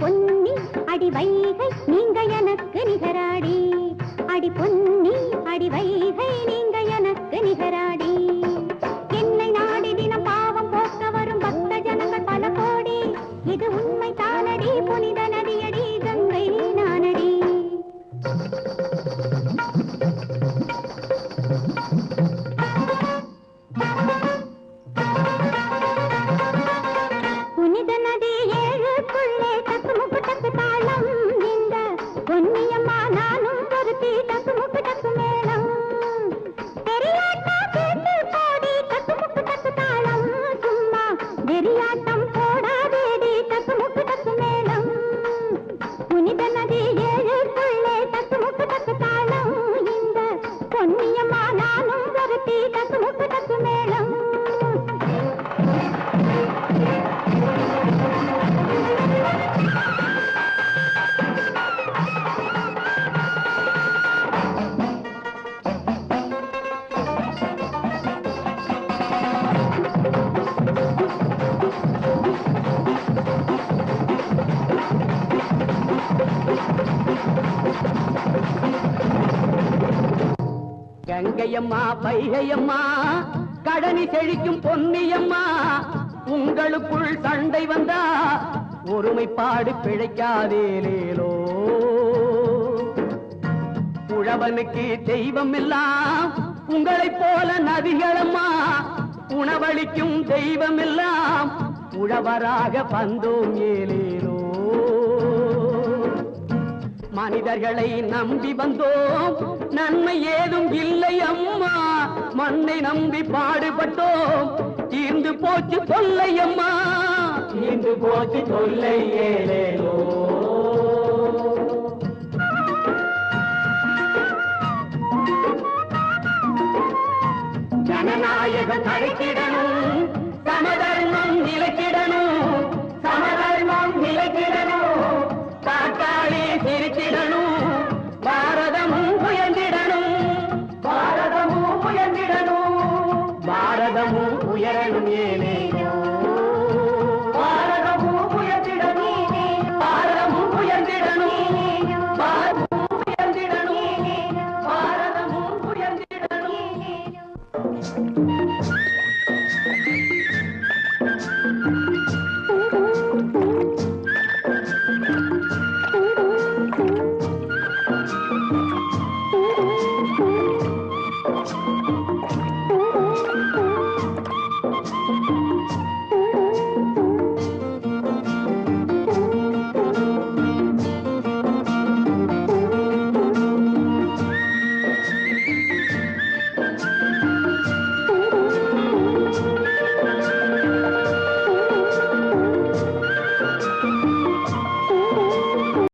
பொன்னி அடிவைகை நீ வெறியாட்டம் வைகையம்மா வைகையம்மா கடனி செழிக்கும் பொன்னியம்மா உங்களுக்குள் சண்டை வந்தா ஒருமைப்பாடு பிழைக்காதேலேலோ உழவனுக்கு தெய்வம் எல்லாம் உங்களைப் போல நதிகளம்மா உணவளிக்கும் தெய்வம் எல்லாம் உழவராக பந்தோம் ஏலேலோ மனிதர்களை நம்பி வந்தோம். நன்மை ஏதும் இல்லை அம்மா. மண்ணை நம்பி பாடுபட்டோம். தீர்ந்து போச்சு தொல்லை அம்மா தீர்ந்து போச்சு தொல்லை ஜனநாயகம் தடுக்கிடணும்